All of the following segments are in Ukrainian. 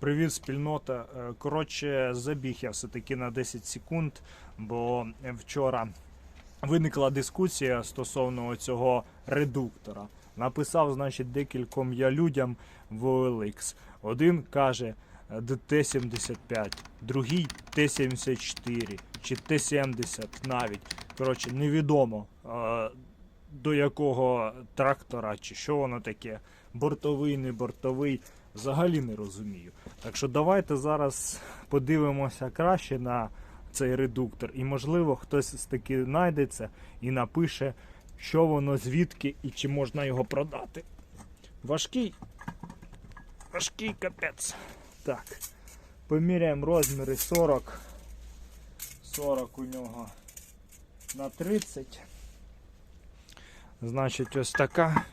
Привіт, спільнота. Е, Коротше, забіг я все-таки на 10 секунд, бо вчора виникла дискусія стосовно цього редуктора. Написав, значить, декільком я людям в OLX. Один каже е, ДТ-75, другий Т-74 чи Т-70 навіть. Коротше, невідомо е, до якого трактора чи що воно таке. Бортовий, не бортовий. Взагалі не розумію. Так що давайте зараз подивимося краще на цей редуктор. І можливо хтось таки знайдеться і напише, що воно, звідки і чи можна його продати. Важкий. Важкий капець. Так. Поміряємо розміри 40. 40 у нього на 30. Значить, ось така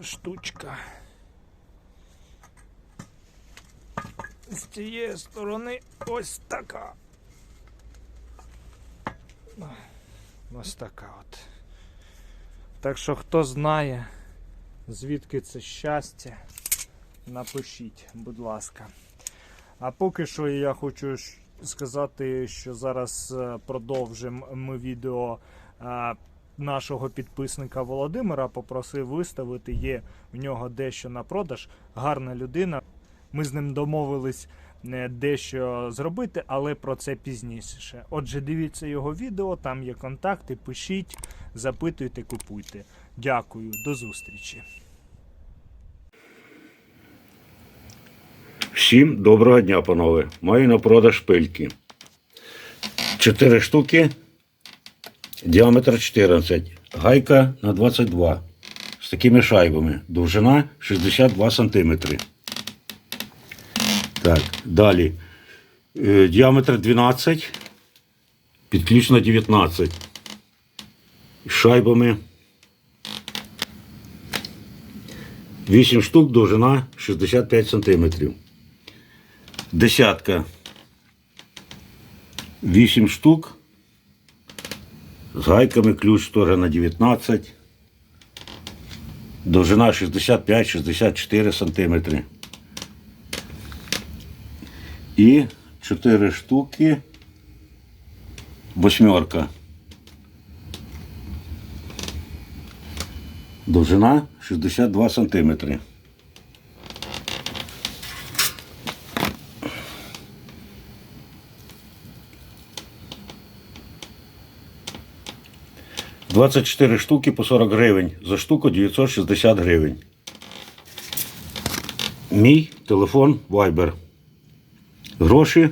штучка. З цієї сторони ось така. Ось така от. Так що хто знає, звідки це щастя, напишіть, будь ласка. А поки що я хочу сказати, що зараз е, продовжимо ми відео е, нашого підписника Володимира. Попросив виставити. Є в нього дещо на продаж. Гарна людина. Ми з ним домовились е, дещо зробити, але про це пізніше. Отже, дивіться його відео, там є контакти, пишіть, запитуйте, купуйте. Дякую, до зустрічі. Всім доброго дня, панове. Маю на продаж шпильки. Чотири штуки, діаметр 14, гайка на 22 з такими шайбами. Довжина 62 см. Так, далі. Е, Діаметр 12, підключно 19. Шайбами 8 штук, довжина 65 сантиметрів. Десятка. 8 штук. З гайками ключ теж на 19. Довжина 65-64 сантиметри. І 4 штуки. Восьмерка. Довжина 62 сантиметри. – 24 штуки по 40 гривень. За штуку 960 гривень. Мій телефон Viber. Гроші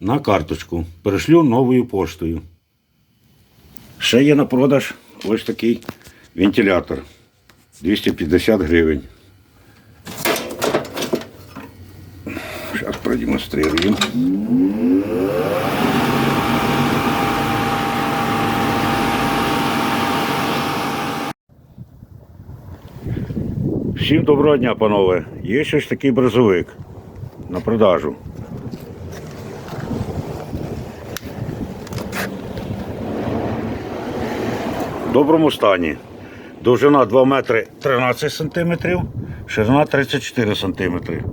на карточку. Перешлю новою поштою. Ще є на продаж ось такий вентилятор. 250 гривень. Зараз продемонструємо. Всім доброго дня, панове. Є щось такий бризовик на продажу. Доброму стані. Довжина 2 метри 13 сантиметрів, ширина 34 сантиметри.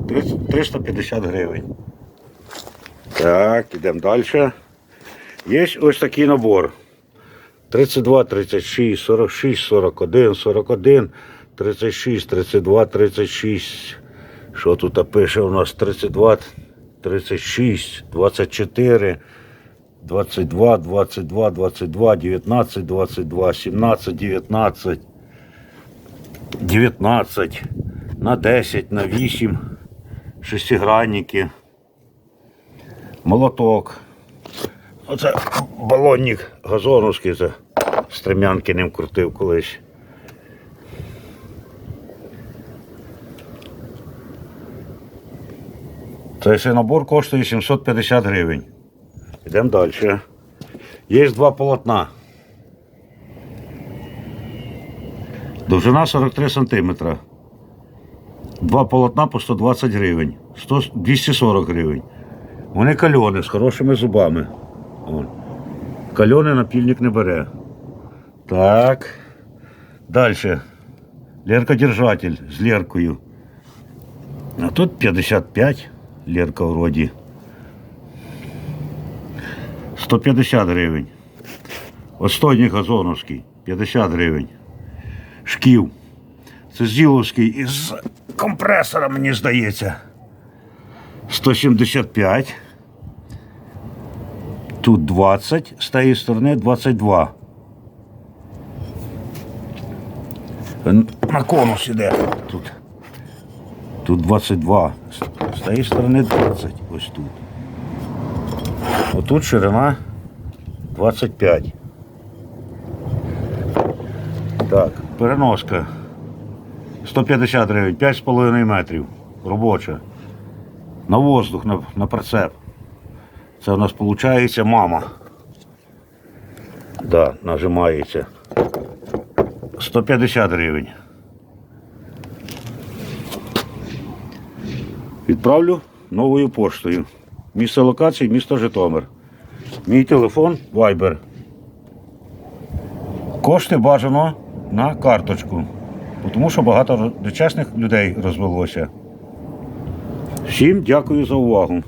350 гривень. Так, ідемо далі. Є ось такий набор. 32, 36, 46, 41, 41, 36, 32, 36. Що тут пише у нас 32, 36, 24, 22, 22, 22, 19, 22, 17, 19, 19, на 10, на 8, шестигранники, молоток. Оце балонник газоновський, це стрем'янки ним крутив колись. Цей набор коштує 750 гривень. Йдемо далі. Є два полотна. Довжина 43 см. Два полотна по 120 гривень. 100, 240 гривень. Вони кальони з хорошими зубами. Вон. Кальони напільник не бере. Так. Далі. Леркодержатель з леркою. А тут 55 Лерка вроді. 150 гривень. Остойник Газоновський 50 гривень. Шків. Це Зіловський із компресора, мені здається. 175. Тут 20, з тієї сторони 22. На конус іде тут. Тут 22. З- З тієї сторони 20. Ось тут. Отут ширина 25. Так, переноска. 150 гривень, 5,5 метрів. Робоча. На воздух, на, на прицеп. Це у нас виходить мама. Да, нажимається. 150 гривень. Відправлю новою поштою. Місце локації, місто Житомир. Мій телефон Viber. Кошти бажано на карточку. Тому що багато нечесних людей розвелося. Всім дякую за увагу.